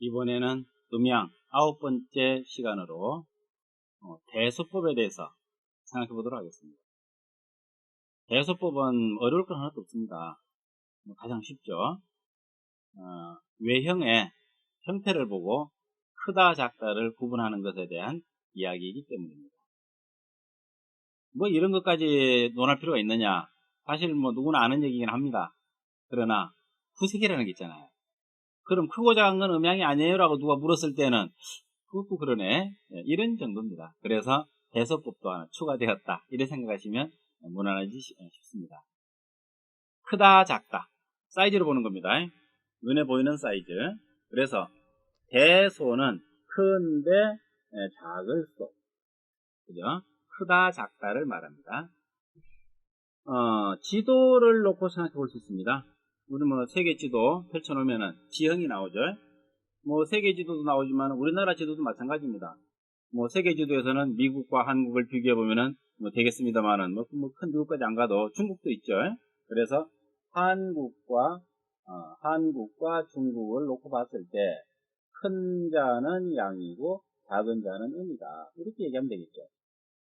이번에는 음양 아홉 번째 시간으로 어, 대소법에 대해서 생각해 보도록 하겠습니다. 대소법은 어려울 건 하나도 없습니다. 뭐 가장 쉽죠. 어, 외형의 형태를 보고 크다 작다를 구분하는 것에 대한 이야기이기 때문입니다. 뭐 이런 것까지 논할 필요가 있느냐? 사실 뭐 누구나 아는 얘기긴 합니다. 그러나 후색이라는 게 있잖아요. 그럼 크고 작은 건 음양이 아니에요? 라고 누가 물었을 때는 그것도 그러네. 예, 이런 정도입니다. 그래서 대서법도 하나 추가되었다. 이렇게 생각하시면 무난하지 싶습니다. 크다, 작다. 사이즈로 보는 겁니다. 눈에 보이는 사이즈. 그래서 대소는 큰데 예, 작을 소. 그죠? 크다, 작다를 말합니다. 어, 지도를 놓고 생각해 볼 수 있습니다. 우리 뭐 세계 지도 펼쳐놓으면은 지형이 나오죠. 뭐 세계 지도도 나오지만 우리나라 지도도 마찬가지입니다. 뭐 세계 지도에서는 미국과 한국을 비교해 보면은 뭐 되겠습니다만은 뭐큰 뭐 미국까지 안 가도 중국도 있죠. 그래서 한국과 어, 한국과 중국을 놓고 봤을 때 큰 자는 양이고 작은 자는 음이다. 이렇게 얘기하면 되겠죠.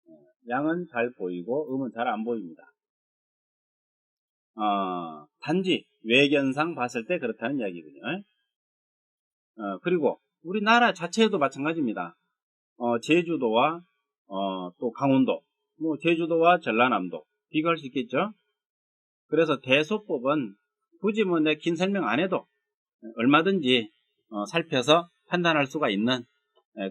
어, 양은 잘 보이고 음은 잘 안 보입니다. 어, 단지 외견상 봤을 때 그렇다는 이야기군요. 어, 그리고 우리나라 자체에도 마찬가지입니다. 어, 제주도와 어, 또 강원도, 뭐 제주도와 전라남도 비교할 수 있겠죠. 그래서 대소법은 굳이 뭐 내 긴 설명 안 해도 얼마든지 어, 살펴서 판단할 수가 있는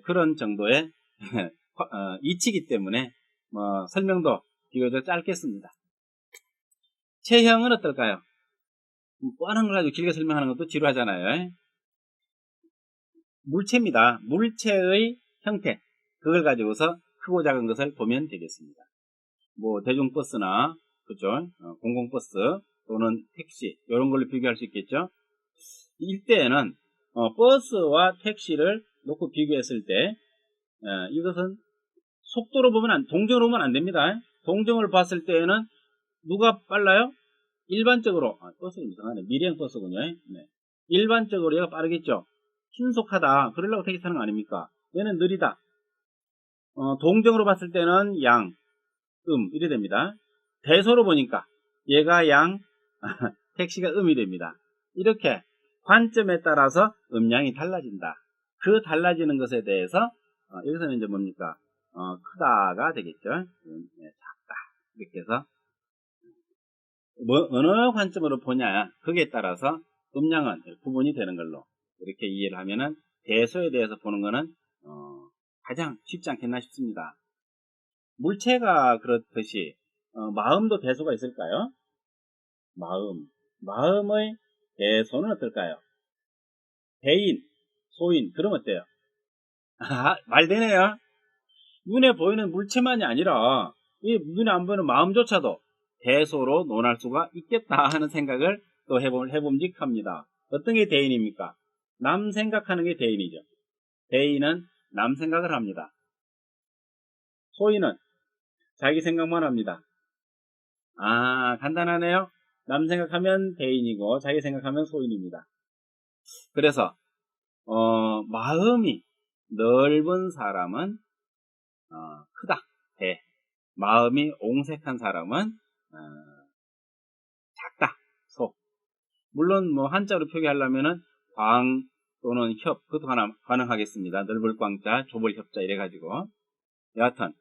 그런 정도의 어, 이치기 때문에 뭐 설명도 비교적 짧겠습니다. 체형은 어떨까요? 뭐 뻔한 걸 가지고 길게 설명하는 것도 지루하잖아요. 물체입니다. 물체의 형태 그걸 가지고서 크고 작은 것을 보면 되겠습니다. 뭐 대중버스나 그죠? 어, 공공버스 또는 택시 이런 걸로 비교할 수 있겠죠. 이때에는 어, 버스와 택시를 놓고 비교했을 때 어, 이것은 속도로 보면 안, 동정으로 보면 안 됩니다. 동정을 봤을 때에는 누가 빨라요? 일반적으로 아, 버스는 이상하네. 미래형 버스군요. 네. 일반적으로 얘가 빠르겠죠. 신속하다. 그러려고 택시 타는 거 아닙니까? 얘는 느리다. 어, 동정으로 봤을 때는 양, 음 이래 됩니다. 대소로 보니까 얘가 양, 택시가 음이 됩니다. 이렇게 관점에 따라서 음량이 달라진다. 그 달라지는 것에 대해서 어, 여기서는 이제 뭡니까? 어, 크다가 되겠죠. 음, 네, 작다. 이렇게 해서 뭐, 어느 관점으로 보냐 거기에 따라서 음량은 구분이 되는 걸로 이렇게 이해를 하면은 대소에 대해서 보는 것은 어, 가장 쉽지 않겠나 싶습니다. 물체가 그렇듯이 어, 마음도 대소가 있을까요? 마음, 마음의 대소는 어떨까요? 대인, 소인, 그럼 어때요? 아, 말 되네요. 눈에 보이는 물체만이 아니라 이 눈에 안 보이는 마음조차도 대소로 논할 수가 있겠다 하는 생각을 또 해봄, 해봄직합니다. 어떤 게 대인입니까? 남 생각하는 게 대인이죠. 대인은 남 생각을 합니다. 소인은 자기 생각만 합니다. 아, 간단하네요. 남 생각하면 대인이고 자기 생각하면 소인입니다. 그래서 어, 마음이 넓은 사람은 어, 크다. 대. 마음이 옹색한 사람은 어, 작다. 소. 물론 뭐 한자로 표기하려면은 광 또는 협 그것도 하나 가능하겠습니다. 넓을 광자, 좁을 협자 이래 가지고 여하튼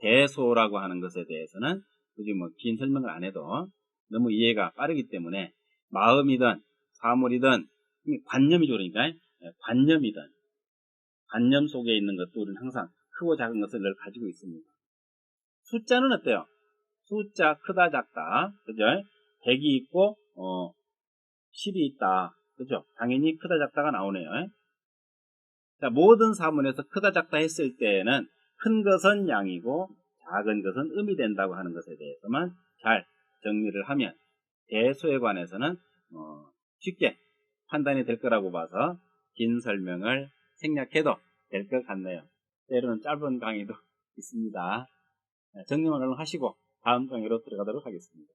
대소라고 하는 것에 대해서는 굳이 뭐 긴 설명을 안 해도 너무 이해가 빠르기 때문에 마음이든 사물이든 관념이죠 그러니까 예, 관념이든 관념 속에 있는 것도 우리는 항상 크고 작은 것을 늘 가지고 있습니다. 숫자는 어때요? 숫자 크다 작다 그죠? 100이 있고 어 10이 있다 그죠? 당연히 크다 작다가 나오네요. 자, 모든 사문에서 크다 작다 했을 때에는 큰 것은 양이고 작은 것은 음이 된다고 하는 것에 대해서만 잘 정리를 하면 대소에 관해서는 어, 쉽게 판단이 될 거라고 봐서 긴 설명을 생략해도 될 것 같네요. 때로는 짧은 강의도 있습니다. 정리만 얼른 하시고 다음 강의로 들어가도록 하겠습니다.